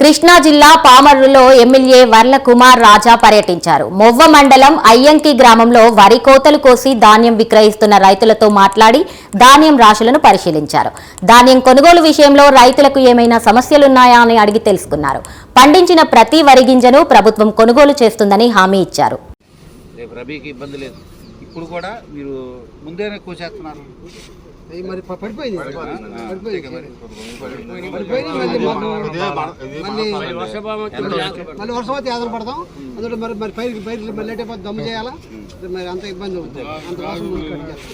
కృష్ణా జిల్లా పామర్రులో ఎమ్మెల్యే వర్ల కుమార్ రాజా పర్యటించారు. మొవ్వ మండలం అయ్యంకి గ్రామంలో వరి కోతలు కోసి ధాన్యం విక్రయిస్తున్న రైతులతో మాట్లాడి ధాన్యం రాశులను పరిశీలించారు. ధాన్యం కొనుగోలు విషయంలో రైతులకు ఏమైనా సమస్యలున్నాయా అని అడిగి తెలుసుకున్నారు. పండించిన ప్రతి వరి గింజను ప్రభుత్వం కొనుగోలు చేస్తుందని హామీ ఇచ్చారు. ఇప్పుడు కూడా మీరు ముందేనే కూసేస్తున్నారు. అవి మరి పడిపోయింది. మళ్ళీ మాకు మళ్ళీ ఎంత వచ్చి- మళ్ళీ వర్షం అయితే ఆధార పడతాం. అందులో మరి మరి పైరు పైరు మరి లేట్ దమ్ము చేయాలా? మరి అంత ఇబ్బంది అవుతుంది. అంత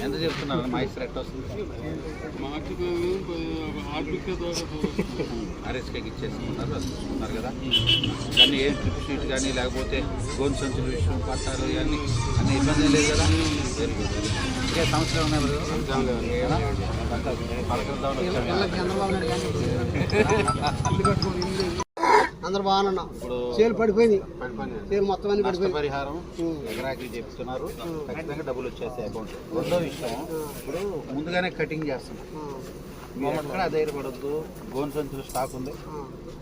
ఎంత చెప్తున్నారు? మాయిస్టర్ ఎట్ ఆర్ఎస్కేకి ఇచ్చేసుకున్నారు వస్తున్నారు కదా. కానీ ఏం ట్రిప్ షీట్ కానీ లేకపోతే గోన్ సంచుల విషయం పట్టాలు ఇవన్నీ. అన్ని ఇబ్బంది లేదు కదా. ఉన్నాయి ఇల్లు అందరు బాగున్నా చేలు పడిపోయింది. చేలు మొత్తం అన్ని పడిపోయింది. పరిహారం ఎకరాకి చెప్తున్నారు. ఖచ్చితంగా డబ్బులు వచ్చేస్తాయి అకౌంట్. రెండో విషయం ఇప్పుడు ముందుగానే కటింగ్ చేస్తున్నాం. మీరు ఎక్కడ ధైర్యపడద్దు గోన్ సంచులు స్టాక్ ఉంది.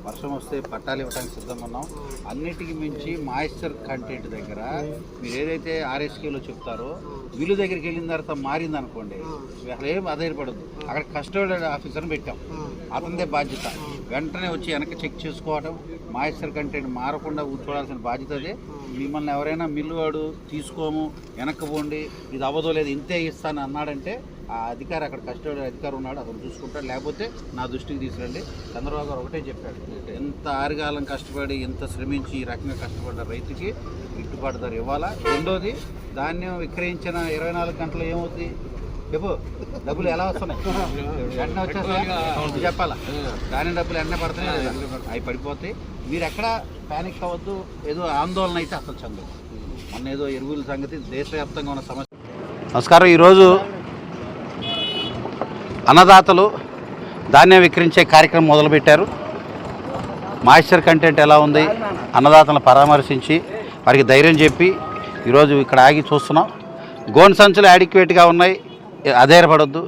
వర్షం వస్తే పట్టాలు ఇవ్వడానికి సిద్ధంగా ఉన్నాం. అన్నిటికీ మించి మాయిశ్చర్ కంటెంట్ దగ్గర మీరు ఏదైతే ఆర్ఎస్కేలో చెప్తారో వీళ్ళు దగ్గరికి వెళ్ళిన తర్వాత మారింది అనుకోండి అసలు ఏం అధైర్యపడద్దు. అక్కడ కస్టమర్ ఆఫీసర్ని పెట్టాం. అతనిదే బాధ్యత. వెంటనే వచ్చి వెనక చెక్ చేసుకోవడం మాయిశ్చర్ కంటెంట్ మారకుండా కూర్చోవాల్సిన బాధ్యత అదే. మిమ్మల్ని ఎవరైనా మిల్లు వాడు తీసుకోము వెనక్కిపోండి ఇది అవ్వదో లేదు ఇంతే ఇస్తాను అన్నాడంటే ఆ అధికారి అక్కడ కస్టడీ అధికారి ఉన్నాడు అతను చూసుకుంటాడు. లేకపోతే నా దృష్టికి తీసుకురండి. చంద్రబాబు గారు ఒకటే చెప్పాడు ఎంత ఆరుగాలం కష్టపడి ఎంత శ్రమించి ఈ రకంగా కష్టపడ్డ రైతుకి గిట్టుబాటు ధర ఇవ్వాలా? రెండోది ధాన్యం విక్రయించిన ఇరవై నాలుగు గంటలు ఏమవుతుంది చెప్పు. డబ్బులు ఎలా వస్తున్నాయి? వెంటనే వచ్చేస్తాయి? చెప్పాలా? ధాన్యం డబ్బులు వెంటనే పడుతున్నాయి? లేదా? అవి పడిపోతాయి. మీరు ఎక్కడ ప్యానిక్ అవ్వద్దు ఏదో ఆందోళన అయితే అసలు చెందదు. మొన్న ఏదో ఎరువుల సంగతి దేశవ్యాప్తంగా ఉన్న సమస్య. నమస్కారం. ఈరోజు అన్నదాతలు ధాన్యం విక్రయించే కార్యక్రమం మొదలుపెట్టారు. మాయిశ్చర్ కంటెంట్ ఎలా ఉంది? అన్నదాతలను పరామర్శించి వారికి ధైర్యం చెప్పి ఈరోజు ఇక్కడ ఆగి చూస్తున్నాం. గోన్ సంచులు యాడిక్వేట్గా ఉన్నాయి. అధైర్యపడొద్దు.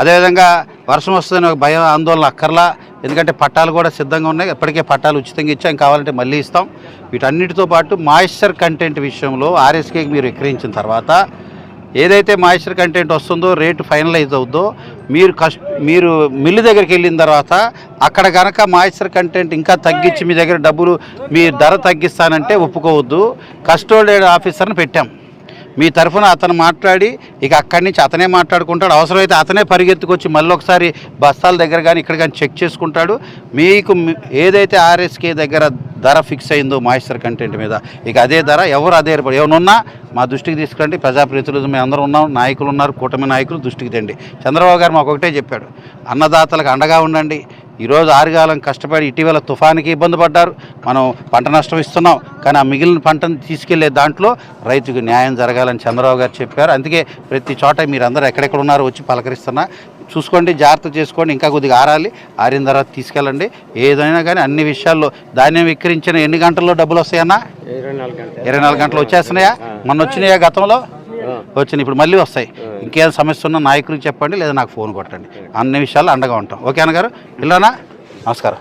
అదేవిధంగా వర్షం వస్తుందని ఒక భయం ఆందోళన అక్కర్లా. ఎందుకంటే పట్టాలు కూడా సిద్ధంగా ఉన్నాయి. ఇప్పటికే పట్టాలు ఉచితంగా ఇచ్చాం. కావాలంటే మళ్ళీ ఇస్తాం. వీటన్నిటితో పాటు మాయిశ్చర్ కంటెంట్ విషయంలో ఆర్ఎస్కేకి మీరు విక్రయించిన తర్వాత ఏదైతే మాయిశ్చర్ కంటెంట్ వస్తుందో రేటు ఫైనలైజ్ అవుద్దో మీరు కష్ట మీరు మిల్లు దగ్గరికి వెళ్ళిన తర్వాత అక్కడ కనుక మాయిశ్చర్ కంటెంట్ ఇంకా తగ్గించి మీ దగ్గర డబ్బులు మీ ధర తగ్గిస్తానంటే ఒప్పుకోవద్దు. కస్టోడియల్ ఆఫీసర్ని పెట్టాం. మీ తరఫున అతను మాట్లాడి ఇక అక్కడి నుంచి అతనే మాట్లాడుకుంటాడు. అవసరమైతే అతనే పరిగెత్తుకొచ్చి మళ్ళీ ఒకసారి బస్తాల దగ్గర కానీ ఇక్కడ కానీ చెక్ చేసుకుంటాడు. మీకు ఏదైతే ఆర్ఎస్కే దగ్గర ధర ఫిక్స్ అయిందో మాయిశ్చర్ కంటెంట్ మీద ఇక అదే ధర ఎవరు అదే ఏమైనా ఉన్నా మా దృష్టికి తీసుకురండి. ప్రజాప్రతినిధులు మేము అందరూ ఉన్నాం నాయకులు ఉన్నారు కూటమి నాయకులు దృష్టికి తెండి. చంద్రబాబు గారు మాకు ఒకటే చెప్పాడు అన్నదాతలకు అండగా ఉండండి ఈరోజు ఆరుగాలం కష్టపడి ఇటీవల తుఫానికి ఇబ్బంది పడ్డారు. మనం పంట నష్టం ఇస్తున్నాం. కానీ ఆ మిగిలిన పంటను తీసుకెళ్ళే దాంట్లో రైతుకు న్యాయం జరగాలని చంద్రబాబు గారు చెప్పారు. అందుకే ప్రతి చోట మీరు అందరూ ఎక్కడెక్కడ ఉన్నారో వచ్చి పలకరిస్తున్నా. చూసుకోండి జాగ్రత్త చేసుకోండి ఇంకా కొద్దిగా ఆరాలి. ఆరిన తర్వాత తీసుకెళ్ళండి. ఏదైనా కానీ అన్ని విషయాల్లో ధాన్యం విక్రయించిన ఎన్ని గంటల్లో డబ్బులు వస్తాయన్నా? ఇరవై నాలుగు గంటలు. వచ్చేస్తున్నాయా? మొన్న వచ్చినాయా గతంలో? వచ్చినాయి. ఇప్పుడు మళ్ళీ వస్తాయి. ఇంకేం సమస్య ఉన్న నాయకులకు చెప్పండి లేదా నాకు ఫోన్ కొట్టండి. అన్ని విషయాలు అండగా ఉంటాం. ఓకే అన్నగారు? ఇల్లానా నమస్కారం.